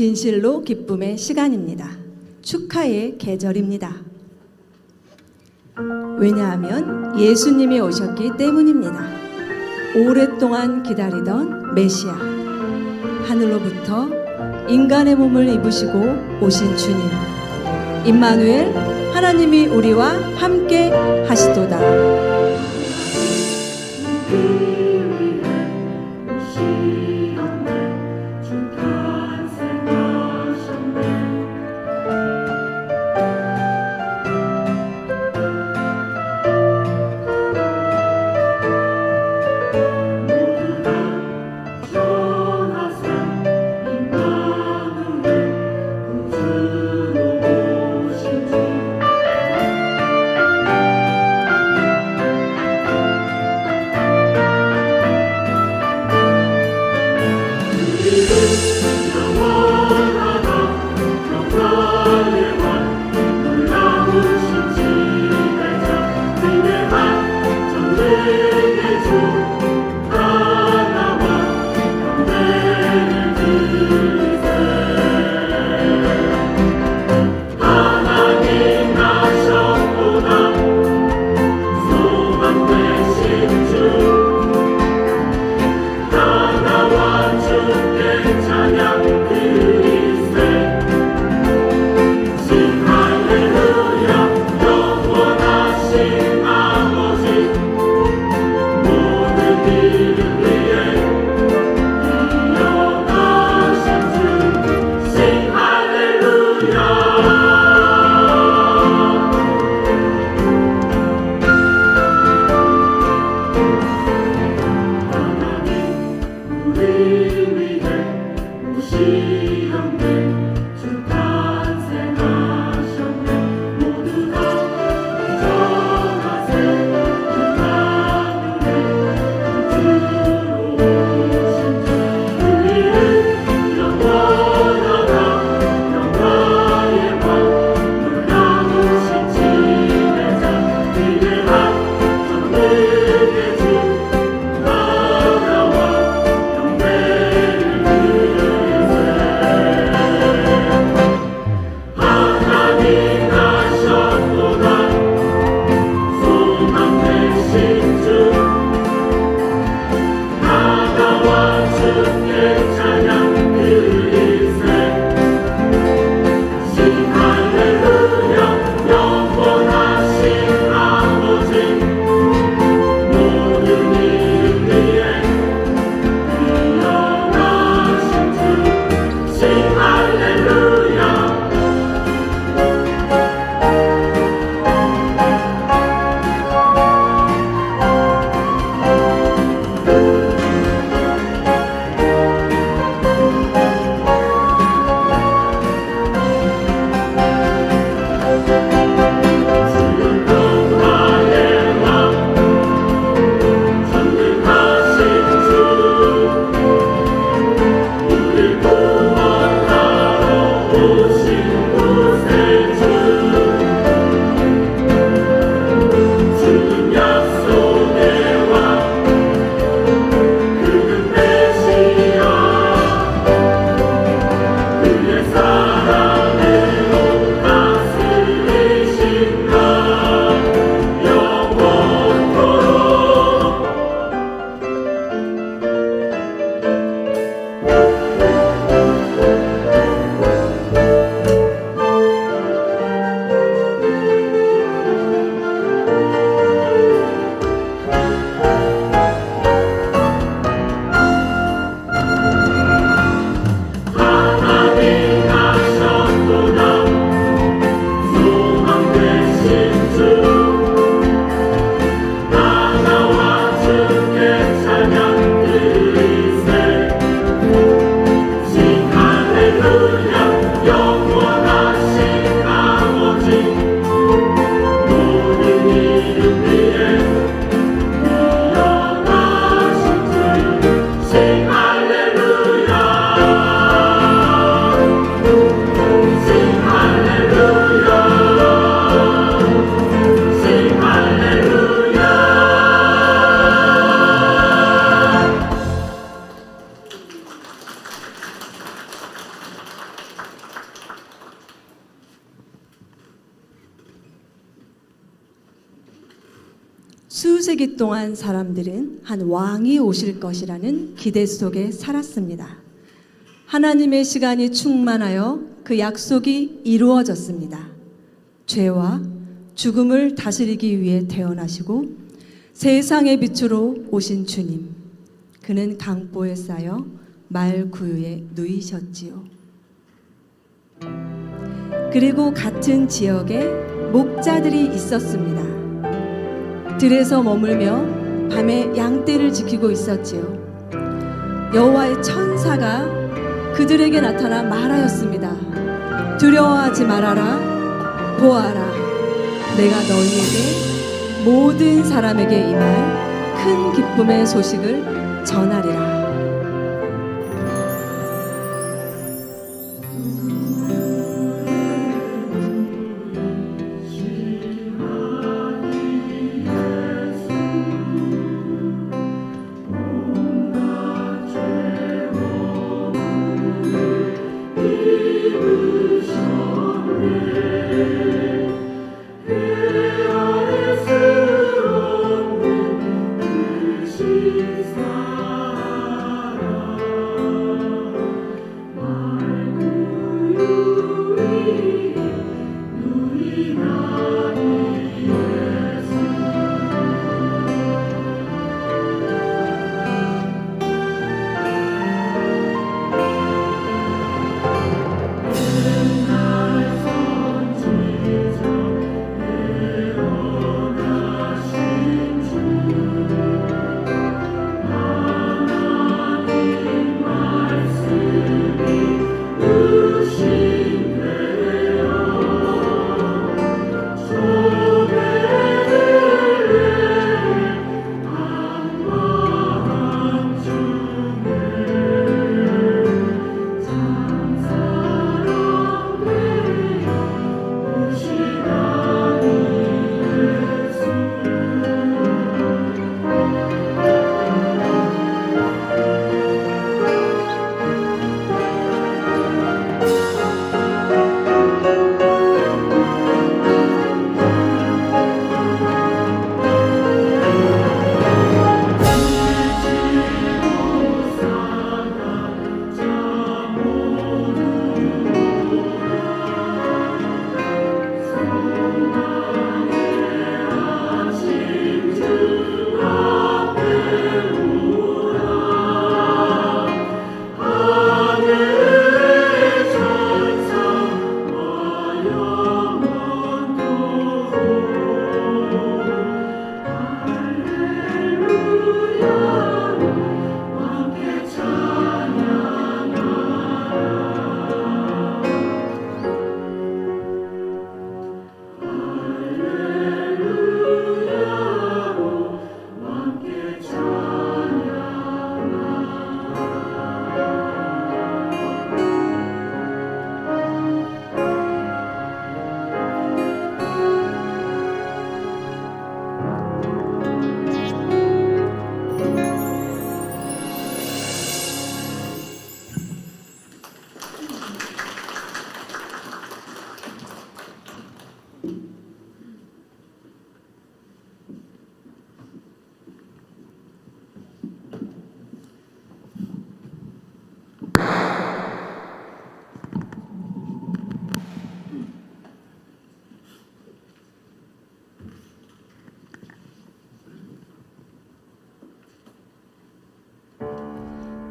진실로 기쁨의 시간입니다. 축하의 계절입니다. 왜냐하면 예수님이 오셨기 때문입니다. 오랫동안 기다리던 메시아. 하늘로부터 인간의 몸을 입으시고 오신 주님. 임마누엘 하나님이 우리와 함께 하시도다. 수세기 동안 사람들은 한 왕이 오실 것이라는 기대 속에 살았습니다. 하나님의 시간이 충만하여 그 약속이 이루어졌습니다. 죄와 죽음을 다스리기 위해 태어나시고 세상의 빛으로 오신 주님. 그는 강보에 쌓여 말 구유에 누이셨지요. 그리고 같은 지역에 목자들이 있었습니다. 들에서 머물며 밤에 양떼를 지키고 있었지요. 여호와의 천사가 그들에게 나타나 말하였습니다. 두려워하지 말아라. 보아라. 내가 너희에게 모든 사람에게 임할 큰 기쁨의 소식을 전하리라.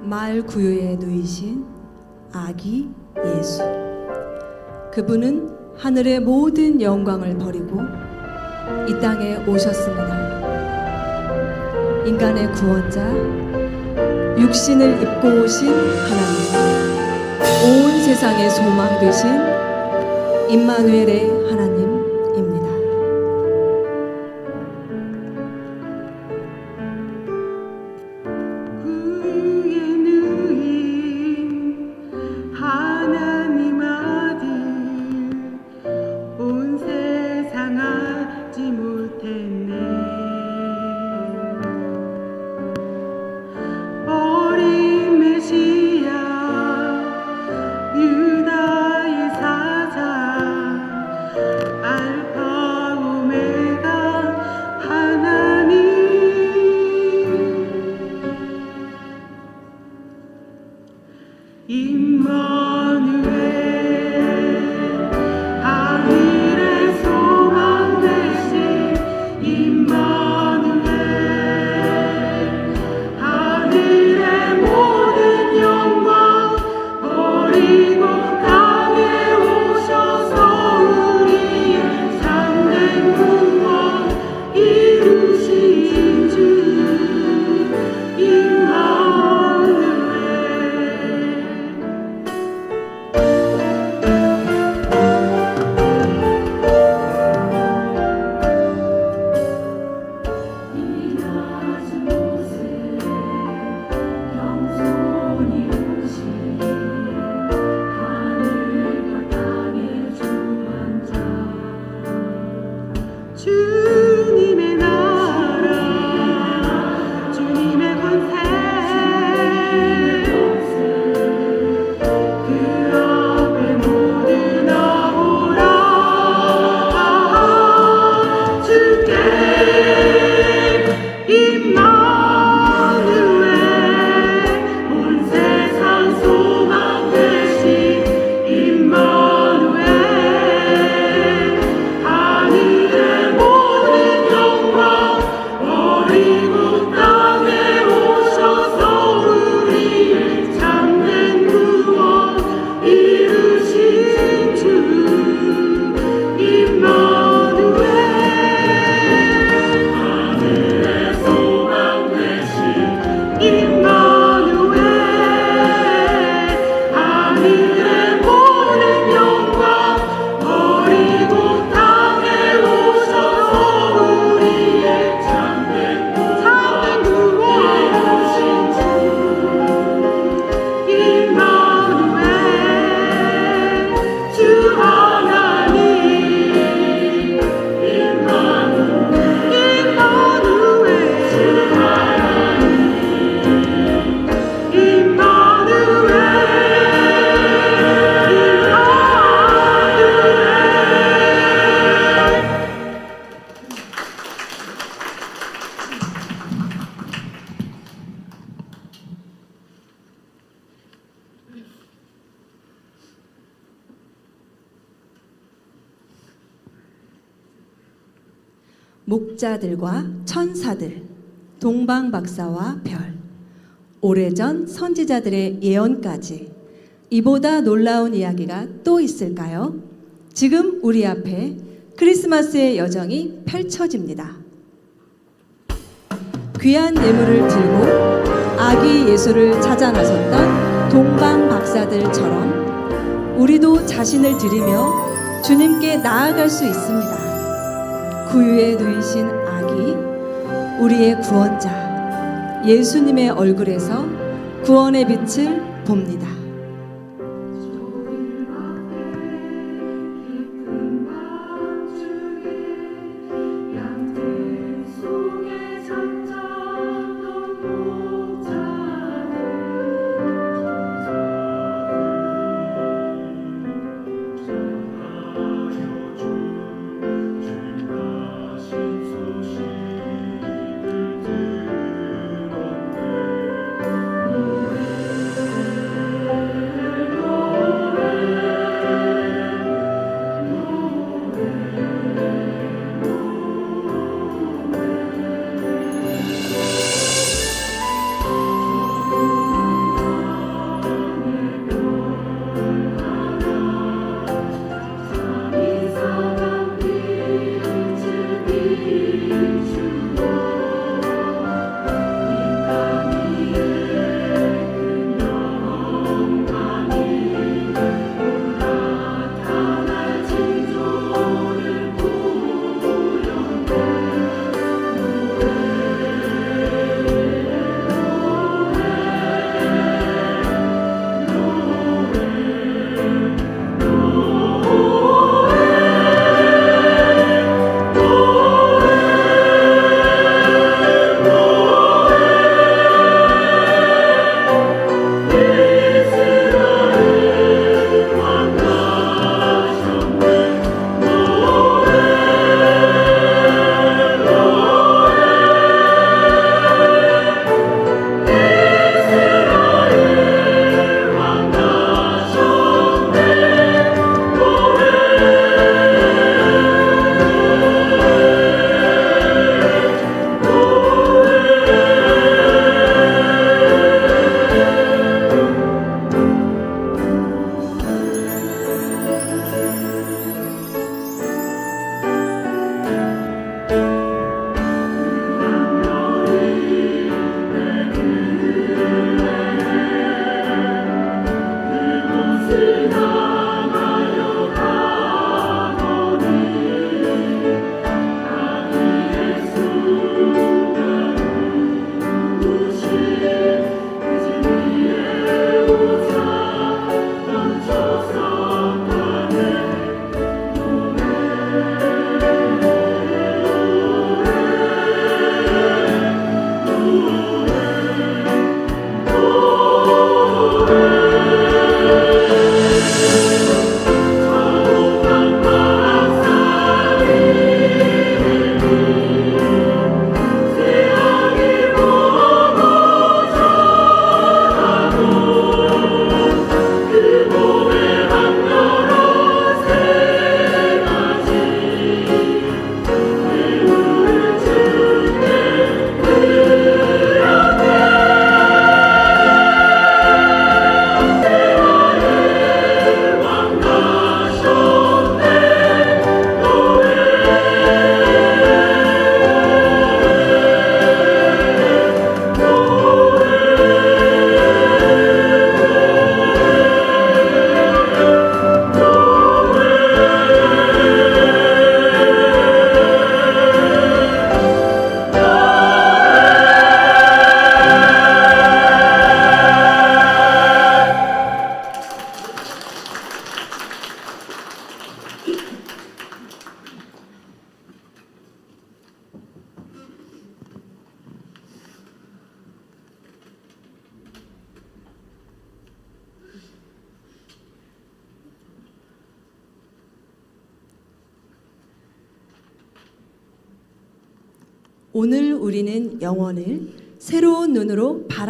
말 구유에 누이신 아기 예수. 그분은 하늘의 모든 영광을 버리고 이 땅에 오셨습니다. 인간의 구원자, 육신을 입고 오신 하나님, 온 세상의 소망 되신 임마누엘의 목자들과 천사들, 동방 박사와 별, 오래전 선지자들의 예언까지 이보다 놀라운 이야기가 또 있을까요? 지금 우리 앞에 크리스마스의 여정이 펼쳐집니다. 귀한 예물을 들고 아기 예수를 찾아 나섰던 동방 박사들처럼 우리도 자신을 드리며 주님께 나아갈 수 있습니다. 구유에 누이신 아기, 우리의 구원자, 예수님의 얼굴에서 구원의 빛을 봅니다.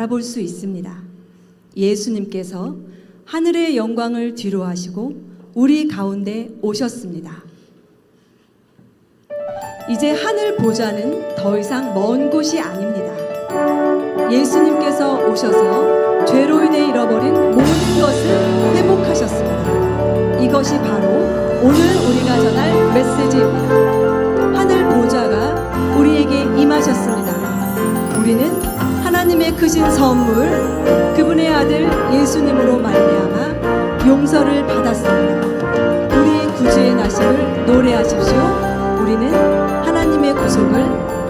바라볼 수 있습니다. 예수님께서 하늘의 영광을 뒤로 하시고 우리 가운데 오셨습니다. 이제 하늘 보좌는 더 이상 먼 곳이 아닙니다. 예수님께서 오셔서 죄로 인해 잃어버린 모든 것을 회복하셨습니다. 이것이 바로 오늘 우리가 전할 메시지입니다. 하늘 보좌가 우리에게 임하셨습니다. 우리는 하나님의 크신 선물 그분의 아들 예수님으로 말미암아 용서를 받았습니다. 우리 구주의 나심을 노래하십시오. 우리는 하나님의 구속을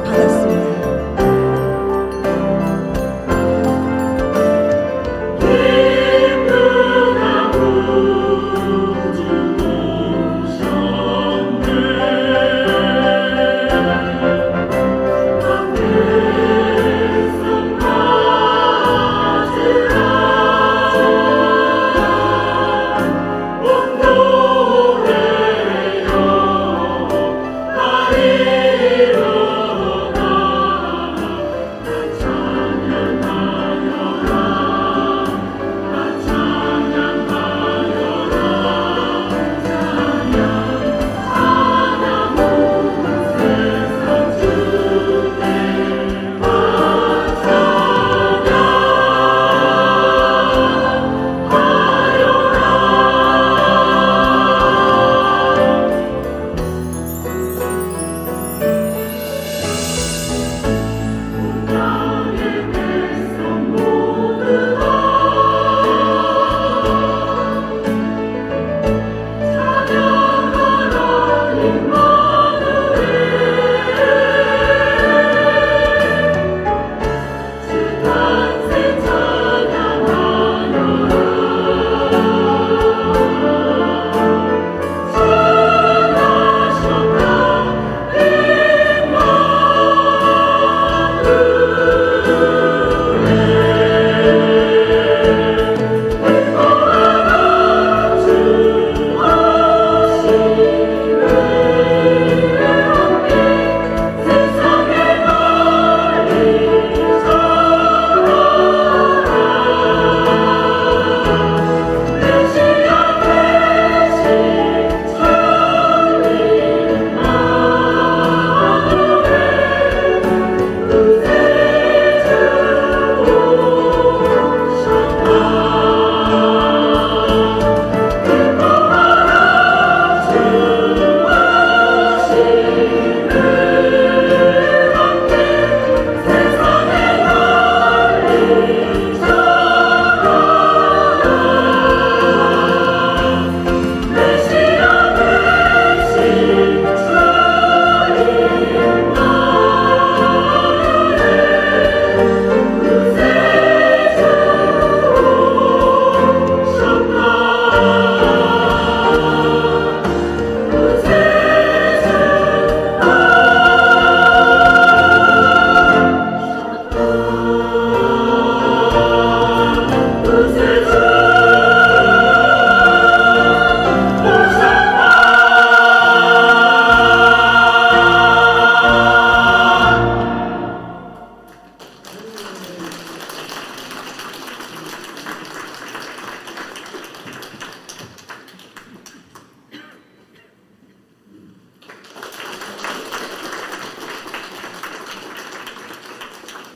받았습니다.